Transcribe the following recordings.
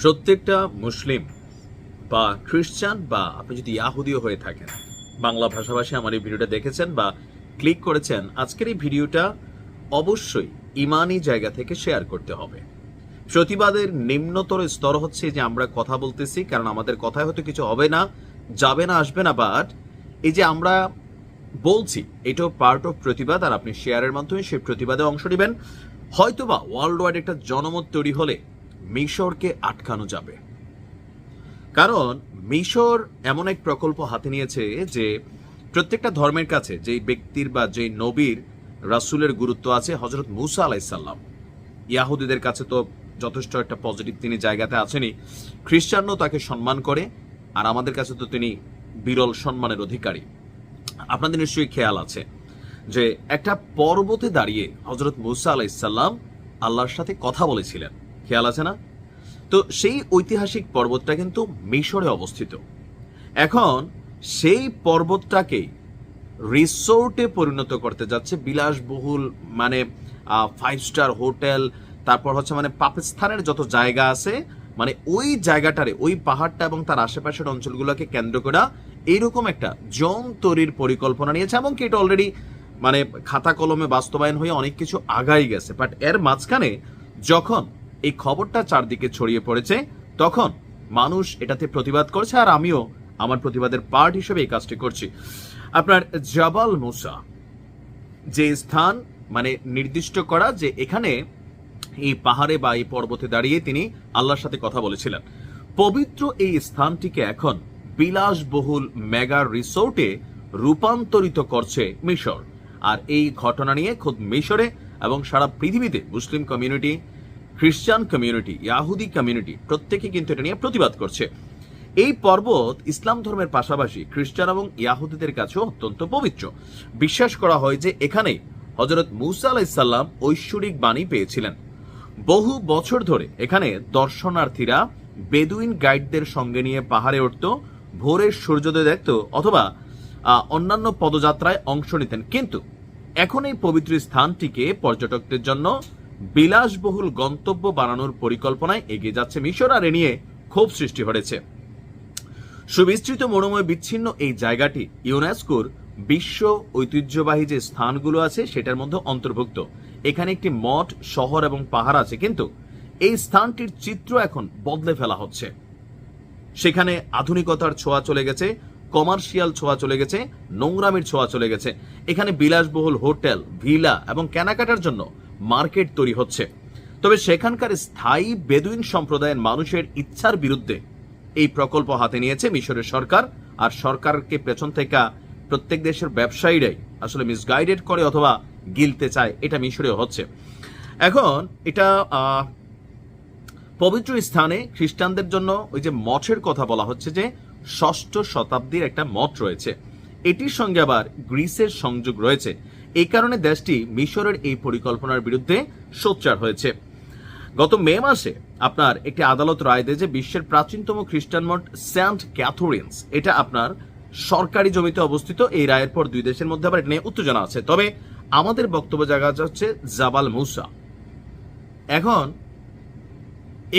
প্রত্যেকটা মুসলিম বা খ্রিস্টান বা আপনি যদি ইয়াহুদিও হয়ে থাকেন, বাংলা ভাষাভাষী আমার এই ভিডিওটা দেখেছেন বা ক্লিক করেছেন, আজকের এই ভিডিওটা অবশ্যই ইমানি জায়গা থেকে শেয়ার করতে হবে। প্রতিবাদের নিম্নতর স্তর হচ্ছে যে আমরা কথা বলতেছি, কারণ আমাদের কথায় হয়তো কিছু হবে না, যাবে না, আসবে না বাট এই যে আমরা বলছি, এটাও পার্ট অফ প্রতিবাদ, আর আপনি শেয়ারের মাধ্যমে সেই প্রতিবাদে অংশ নেবেন। হয়তোবা ওয়ার্ল্ড ওয়াইড একটা জনমত তৈরি হলে মিশরকে আটকানো যাবে। কারণ মিশর এমন এক প্রকল্প হাতে নিয়েছে যে প্রত্যেকটা ধর্মের কাছে যেই ব্যক্তির বা যেই নবীর রাসূলের গুরুত্ব আছে হজরত মুসা আলাইসাল্লাম ইয়াহুদিদের কাছে তো যথেষ্ট একটা পজিটিভ তিনি জায়গাতে আছেনই। খ্রিস্টানও তাকে সম্মান করে আর আমাদের কাছে তো তিনি বিরল সম্মানের অধিকারী। আপনাদের নিশ্চয়ই খেয়াল আছে যে একটা পর্বতে দাঁড়িয়ে হজরত মুসা আলাইসাল্লাম আল্লাহর সাথে কথা বলেছিলেন। খেয়াল আছে না? তো সেই ঐতিহাসিক পর্বতটা কিন্তু মিশরে অবস্থিত। এখন সেই পর্বতটাকে রিসোর্টে পরিণত করতে যাচ্ছে বিলাসবহুল মানে ফাইভ স্টার হোটেল, তারপর হচ্ছে মানে পাকিস্তানের যত জায়গা আছে মানে ওই জায়গাটারে, ওই পাহাড়টা এবং তার আশেপাশের অঞ্চলগুলোকে কেন্দ্র করা এইরকম একটা জম তৈরির পরিকল্পনা নিয়েছে এবং কি এটা অলরেডি মানে খাতা কলমে বাস্তবায়ন হয়ে অনেক কিছু আগাই গেছে। বাট এর মাঝখানে যখন এই খবরটা চারদিকে ছড়িয়ে পড়েছে। তখন মানুষ এটাতে প্রতিবাদ করছে আর আমিও আমার প্রতিবাদের পার্ট হিসেবে এই কাজটি করছি। আপনার জাবাল মুসা যে স্থান মানে নির্দিষ্ট করা যে এখানে এই পাহাড়ে বা এই পর্বতে দাঁড়িয়ে তিনি আল্লাহর সাথে কথা বলেছিলেন। পবিত্র এই স্থানটিকে এখন বিলাসবহুল মেগা রিসোর্টে রূপান্তরিত করছে মিশর। আর এই ঘটনা নিয়ে খোদ মিশরে এবং সারা পৃথিবীতে মুসলিম কমিউনিটি খ্রিস্টান কমিউনিটি, ইয়াহুদি কমিউনিটি, প্রত্যেকে কিন্তু এটা নিয়ে প্রতিবাদ করছে। এই পর্বত ইসলাম ধর্মের পাশাপাশি খ্রিস্টান এবং ইয়াহুদিদের কাছেও অত্যন্ত পবিত্র। বিশ্বাস করা হয় যে এখানেই হজরত মুসা আলাইসাল্লাম ঐশ্বরিক বাণী পেয়েছিলেন। বহু বছর ধরে এখানে দর্শনার্থীরা বেদুইন গাইডদের সঙ্গে নিয়ে পাহাড়ে উঠত, ভোরের সূর্যোদয় দেখত অথবা অন্যান্য পদযাত্রায় অংশ নিতেন। কিন্তু এখন এই পবিত্র স্থানটিকে পর্যটকদের জন্য বিলাসবহুল গন্তব্য বানানোর পরিকল্পনায় এগিয়ে যাচ্ছে মিশর আর এ নিয়ে ক্ষোভ সৃষ্টি হয়েছে। সুবিস্তৃত মনোময় বিচ্ছিন্ন এই জায়গাটি, ইউনেস্কোর বিশ্ব ঐতিহ্যবাহী যে স্থানগুলো আছে, সেটার মধ্যে অন্তর্ভুক্ত। এখানে একটি মঠ, শহর এবং পাহাড় আছে, কিন্তু এই স্থানটির চিত্র এখন বদলে ফেলা হচ্ছে। সেখানে আধুনিকতার ছোঁয়া চলে গেছে, কমার্শিয়াল ছোঁয়া চলে গেছে, নোংরামির ছোঁয়া চলে গেছে। এখানে বিলাসবহুল হোটেল, ভিলা এবং কেনাকাটার জন্য মার্কেট তৈরি হচ্ছে। তবে সেখানকার স্থায়ী বেদুইন সম্প্রদায়ের মানুষের ইচ্ছার বিরুদ্ধে এই প্রকল্প হাতে নিয়েছে মিশরের সরকার, আর সরকারকে পেছন থেকে প্রত্যেক দেশের ব্যবসায়ীরাই আসলে মিসগাইডেড করে অথবা গিলতে চায়, এটা মিশরেও হচ্ছে। এখন এটা পবিত্র স্থানে খ্রিস্টানদের জন্য ওই যে মঠের কথা বলা হচ্ছে যে ষষ্ঠ শতাব্দীর একটা মঠ রয়েছে। এটির সঙ্গে আবার গ্রিসের সংযোগ রয়েছে। এই কারণে দেশটি মিশরের এই পরিকল্পনার বিরুদ্ধে সোচ্চার হয়েছে। গত মে মাসে আপনার একটি আদালত রায় দেয় যে বিশ্বের প্রাচীনতম খ্রিস্টান মঠ সেন্ট ক্যাথরিন্স, এটা আপনার সরকারি জমিতে অবস্থিত। এই রায়ের পর দুই দেশের মধ্যে আবার এটা নিয়ে উত্তেজনা আছে। তবে আমাদের বক্তব্য জায়গা হচ্ছে জাবাল মুসা। এখন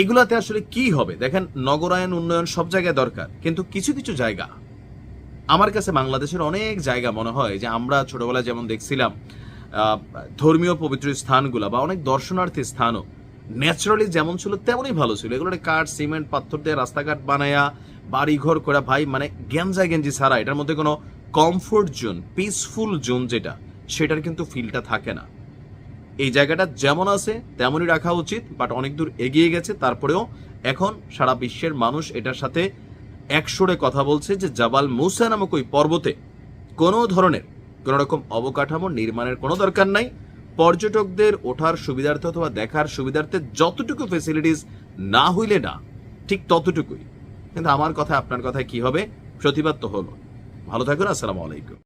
এগুলাতে আসলে কি হবে? দেখেন, নগরায়ন, উন্নয়ন সব জায়গায় দরকার, কিন্তু কিছু কিছু জায়গা আমার কাছে বাংলাদেশের অনেক জায়গা মনে হয় যে আমরা ছোটবেলায় যেমন দেখছিলাম ধর্মীয় পবিত্র স্থানগুলো বা অনেক দর্শনার্থী স্থানও ন্যাচারালি যেমন ছিল তেমনই ভালো ছিল। এগুলো কাঠ, সিমেন্ট, পাথর দিয়ে রাস্তাঘাট বানায়া বাড়ি ঘর করা, ভাই মানে গেঞ্জা গেঞ্জি ছাড়া, এটার মধ্যে কোনো কমফোর্ট জোন পিসফুল জোন যেটা, সেটার কিন্তু ফিলটা থাকে না। এই জায়গাটা যেমন আছে, তেমনই রাখা উচিত বাট অনেক দূর এগিয়ে গেছে, তারপরেও এখন সারা বিশ্বের মানুষ এটার সাথে একসরে কথা বলছে যে জাবাল মুসা নামক ওই পর্বতে কোনো ধরনের কোনো রকম অবকাঠামো নির্মাণের কোনো দরকার নাই। পর্যটকদের ওঠার সুবিধার্থে অথবা দেখার সুবিধার্থে যতটুকু ফেসিলিটিস না হইলে না, ঠিক ততটুকুই। কিন্তু আমার কথা আপনার কথায় কি হবে? প্রতিবাদ তো হলো। ভালো থাকুন, আসসালামু আলাইকুম।